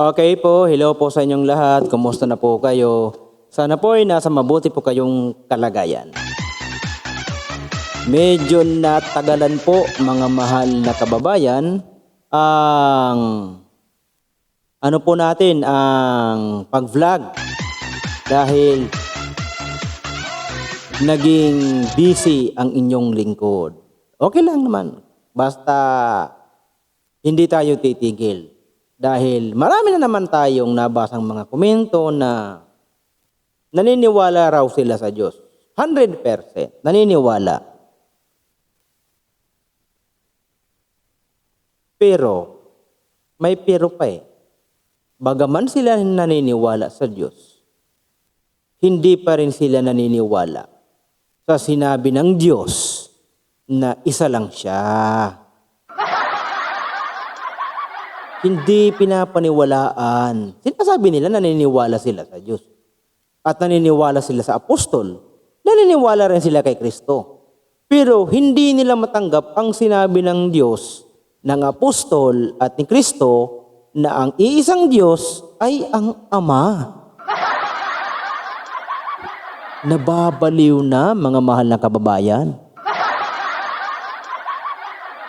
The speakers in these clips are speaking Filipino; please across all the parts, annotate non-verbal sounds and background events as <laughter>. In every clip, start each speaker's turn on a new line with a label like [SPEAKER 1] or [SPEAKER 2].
[SPEAKER 1] Okay po, hello po sa inyong lahat. Kumusta na po kayo? Sana po ay nasa mabuti po kayong kalagayan. Medyo natagalan po mga mahal na kababayan ang ano po natin ang pag-vlog dahil naging busy ang inyong lingkod. Okay lang naman. Basta hindi tayo titigil. Dahil marami na naman tayong nabasang mga komento na naniniwala raw sila sa Diyos. 100% naniniwala. Pero, may pero pa eh. Bagaman sila naniniwala sa Diyos, hindi pa rin sila naniniwala sa sinabi ng Diyos na isa lang siya. Hindi pinapaniwalaan. Sinasabi nila naniniwala sila sa Diyos. At naniniwala sila sa apostol. Naniniwala rin sila kay Kristo. Pero hindi nila matanggap ang sinabi ng Diyos, ng apostol at ni Kristo na ang iisang Diyos ay ang Ama. Nababaliw na mga mahal na kababayan.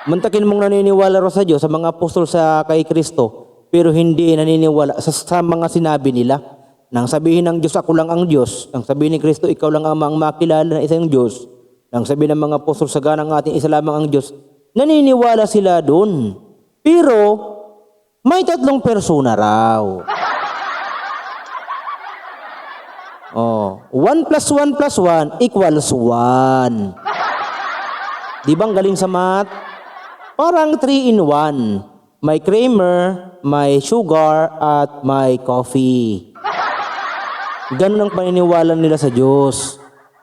[SPEAKER 1] Muntakin mong naniniwala raw sa Diyos, sa mga apostol sa kay Kristo, pero hindi naniniwala sa, sa mga sinabi nila. Nang sabihin ng Diyos, ako lang ang Diyos. Nang sabihin ni Kristo, ikaw lang ang makilala na isang Diyos. Nang sabihin ng mga apostol sa ganang ating isa lamang ang Diyos, naniniwala sila doon. Pero, may tatlong persona raw. <laughs> Oh, 1 plus 1 plus 1 equals 1. Di ba ang galing sa math? Parang 3 in 1. May creamer, may sugar, at may coffee. Ganun ang paniniwala nila sa Diyos.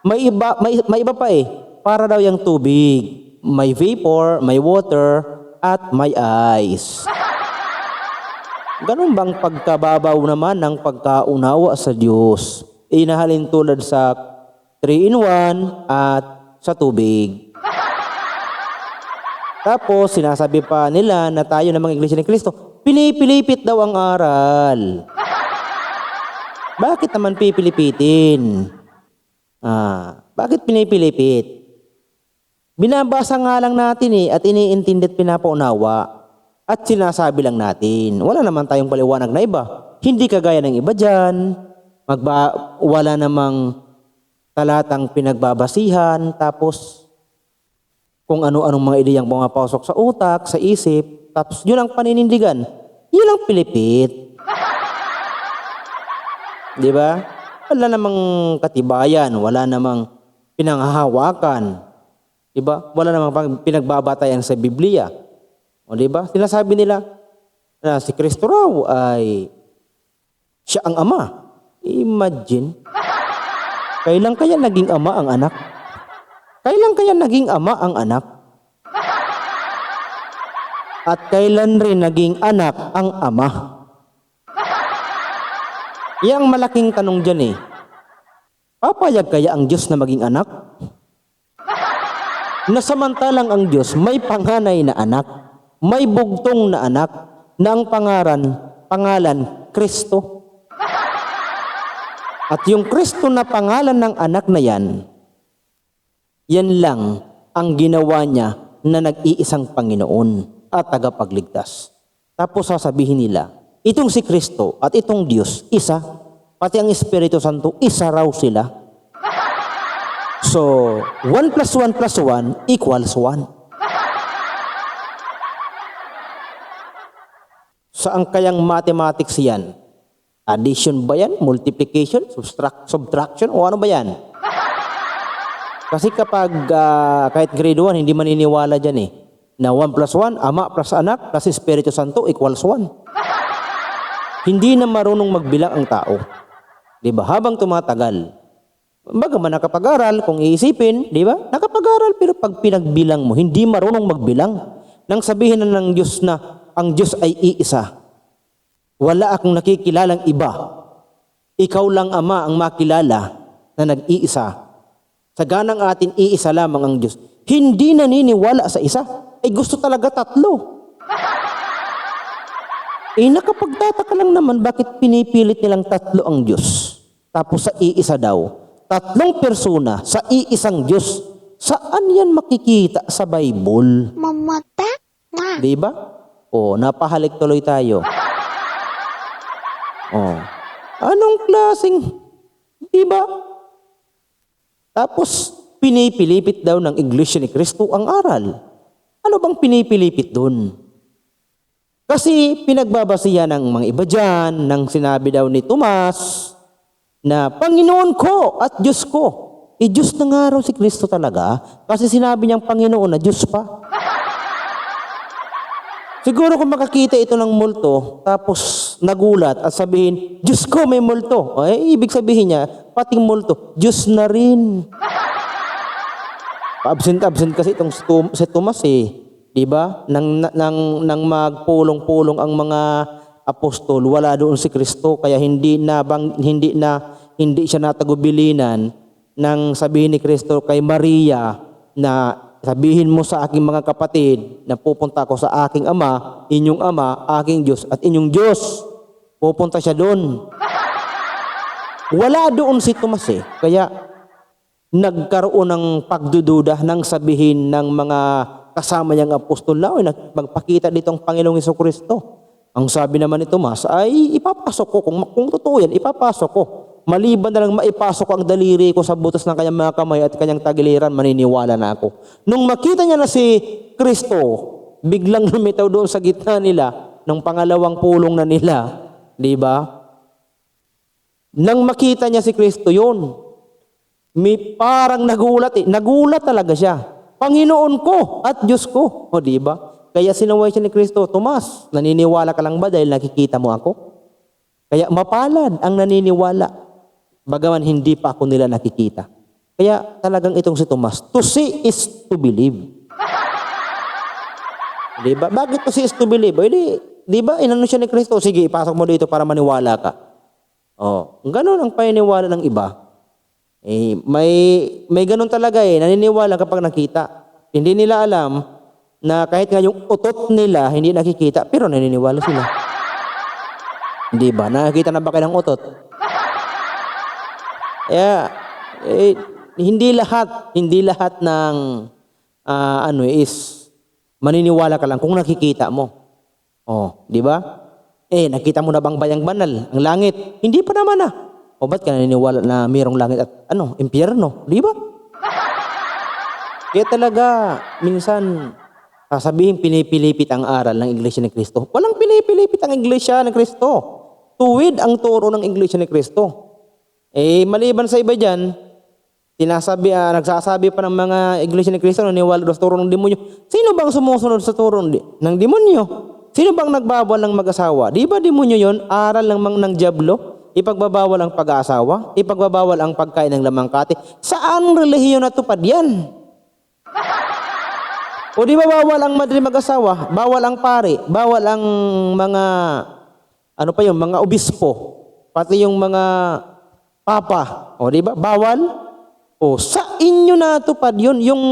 [SPEAKER 1] May iba, may, may iba pa eh. Para daw yung tubig. May vapor, may water, at may ice. Ganun bang pagkababaw naman ng pagkaunawa sa Diyos? Inahalin tulad sa 3 in 1 at sa tubig. Tapos, sinasabi pa nila na tayo ng mga iglesia ni Kristo, pinipilipit daw ang aral. Bakit naman pipilipitin? Ah, bakit pinipilipit? Binabasa nga lang natin eh at iniintindi at pinapaunawa at sinasabi lang natin. Wala naman tayong paliwanag na iba. Hindi kagaya ng iba dyan. Magba, wala namang talatang pinagbabasihan tapos kung ano-anong mga ideyang pumapasok sa utak, sa isip, tapos yun ang paninindigan. Yun ang pilipit. <laughs> Di ba? Wala namang katibayan, wala namang pinanghahawakan. Di ba? Wala namang pinagbabatayan sa Biblia. O di ba? Sinasabi nila na si Kristo raw ay siya ang ama. Imagine. Kailan kaya naging ama ang anak? Kailan kaya naging ama ang anak? At kailan rin naging anak ang ama? Yang malaking tanong dyan eh. Papayag kaya ang Diyos na maging anak? Na samantalang ang Diyos may panganay na anak, may bugtong na anak, na ang pangaran, pangalan, Kristo. At yung Kristo na pangalan ng anak na yan, yan lang ang ginawa niya na nag-iisang Panginoon at tagapagligtas. Tapos sasabihin nila, itong si Kristo at itong Diyos, isa, pati ang Espiritu Santo, isa raw sila. <laughs> So, 1 plus 1 plus 1 equals 1. <laughs> Saan kayang mathematics yan? Addition ba yan? Multiplication? Subtract, subtraction? O ano ba yan? Kasi kapag ah, kahit grade 1, hindi maniniwala dyan eh. Na 1 plus 1, ama plus anak plus Espiritu Santo equals 1. Hindi na marunong magbilang ang tao. Di ba? Habang tumatagal. Bagaman nakapag-aral, kung iisipin, di ba? Nakapag-aral, pero pag pinagbilang mo, hindi marunong magbilang. Nang sabihin na ng Diyos na ang Diyos ay iisa. Wala akong nakikilalang iba. Ikaw lang, Ama, ang makilala na nag-iisa. Sa ganang atin, iisa lamang ang Diyos. Hindi naniniwala sa isa. Ay gusto talaga tatlo. Eh nakapagtataka lang naman bakit pinipilit nilang tatlo ang Diyos. Tapos sa iisa daw. Tatlong persona sa iisang Diyos. Saan yan makikita sa Bible?
[SPEAKER 2] Mamata? Ma.
[SPEAKER 1] Di ba? O, napahalik tuloy tayo. Oh. Anong klaseng, di ba? Tapos, pinipilipit daw ng Iglesia ni Cristo ang aral. Ano bang pinipilipit doon? Kasi pinagbabasihan ng mga iba dyan, nang sinabi daw ni Tomas, na Panginoon ko at Diyos ko. Eh, Diyos na nga raw si Kristo talaga, kasi sinabi niyang Panginoon na Diyos pa. Siguro kung makakita ito ng multo, tapos nagulat at sabihin, Diyos ko may multo. O, eh, ibig sabihin niya, pating multo, Diyos na rin. Absent-absent kasi itong si, Tom- si Tomas eh. Di ba? Nang, nang, nang magpulong-pulong ang mga apostol, wala doon si Kristo. Kaya hindi na, bang, hindi na, hindi siya natagubilinan nang sabihin ni Kristo kay Maria na sabihin mo sa aking mga kapatid na pupunta ako sa aking ama, inyong ama, aking Diyos at inyong Diyos. Pupunta siya doon. Wala doon si Tomas eh. Kaya nagkaroon ng pagdududa ng sabihin ng mga kasama niyang apostol na, "Uy, nag- magpakita ditong Panginoong Iso Kristo. Ang sabi naman ni Tomas ay ipapasok ko, kung, kung totoo yan, ipapasok ko. Maliban na lang maipasok ko ang daliri ko sa butas ng kanyang mga kamay at kanyang tagiliran, maniniwala na ako. Nung makita niya na si Kristo, biglang lumitaw doon sa gitna nila, ng pangalawang pulong na nila, di ba? Nang makita niya si Kristo yun, may parang nagulat eh. Nagulat talaga siya. Panginoon ko at Diyos ko. O di ba? Kaya sinaway siya ni Kristo, Tomas, naniniwala ka lang ba dahil nakikita mo ako? Kaya mapalad ang naniniwala. Bagaman hindi pa ako nila nakikita. Kaya talagang itong si Tomas, to see is to believe. Di ba? Bakit to see is to believe? O, di, di ba? Inano siya ni Kristo, sige, ipasok mo dito para maniwala ka. Oh, ganun ang paniniwala ng iba. Eh, may, may ganun talaga eh, naniniwala kapag nakita. Hindi nila alam na kahit nga yung utot nila hindi nakikita, pero naniniwala sila. Hindi ba? Nakakita na ba kayo ng utot? Kaya, eh, hindi lahat, hindi lahat ng ah, ano is maniniwala ka lang kung nakikita mo. Oh, di ba? Eh, nakita mo na bang bayang banal, ang langit? Hindi pa naman ah. O ba't ka naniniwala na mayroong langit at ano, impyerno? Di ba? Kaya talaga, minsan, sasabihin pinipilipit ang aral ng Iglesia ni Kristo. Walang pinipilipit ang Iglesia ni Kristo. Tuwid ang turo ng Iglesia ni Kristo. Eh, maliban sa iba dyan, sinasabi, ah, nagsasabi pa ng mga Iglesia ni Kristo, naniwala daw sa turo ng demonyo. Sino bang sumusunod sa turo ng demonyo? Sino bang nagbabawal ng mag-asawa? Di ba demonyo yon? Aral lang mang ng Diablo? Ipagbabawal ang pag-aasawa? Ipagbabawal ang pagkain ng lamangkati? Saan relihiyon natupad yan? O di ba bawal ang madre mag-asawa? Bawal ang pare? Bawal ang mga, ano pa yung mga obispo? Pati yung mga papa? O di ba? Bawal? O sa inyo natupad yun, yung,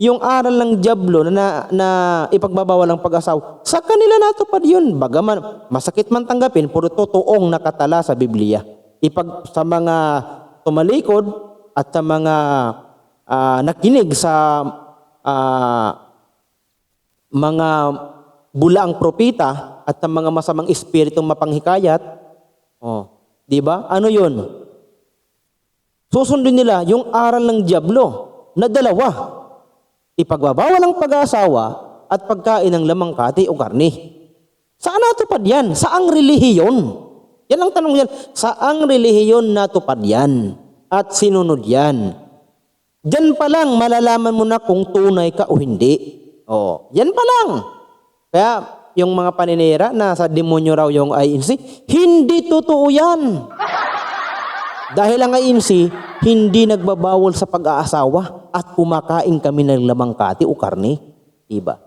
[SPEAKER 1] yung aral ng Diablo na, na, na ipagbabawal ang pag-asawa. Sa kanila natupad yun. Bagaman, masakit man tanggapin, puro totoong nakatala sa Biblia. Ipag, sa mga tumalikod at sa mga ah, nakinig sa ah, mga bulaang propita at sa mga masamang espiritong mapanghikayat, oh, di ba? Ano 'yun? Susundin nila yung aral ng Diablo na dalawa. Ipagbabawal ang pag-aasawa at pagkain ng lamangkati o karne. Saan natupad yan? Saang relihiyon? Yan ang tanong yan. Saang relihiyon natupad yan? At sinunod yan? Diyan pa lang malalaman mo na kung tunay ka o hindi. Oh, yan pa lang. Kaya yung mga paninira na sa demonyo raw yung INC, hindi totoo yan. Dahil ang INC, hindi nagbabawal sa pag-aasawa at kumakain kami ng lamangkati o karne. Diba?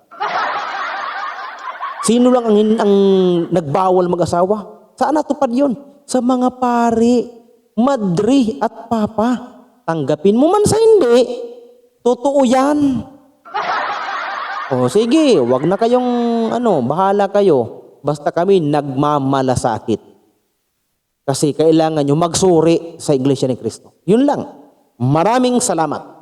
[SPEAKER 1] Sino lang ang, ang nagbawal mag-asawa? Saan natupad yun? Sa mga pari, madri at papa. Tanggapin mo man sa hindi. Totoo yan. O sige, wag na kayong ano, bahala kayo. Basta kami nagmamalasakit. Kasi kailangan nyo magsuri sa Iglesia ni Cristo. Yun lang. Maraming salamat.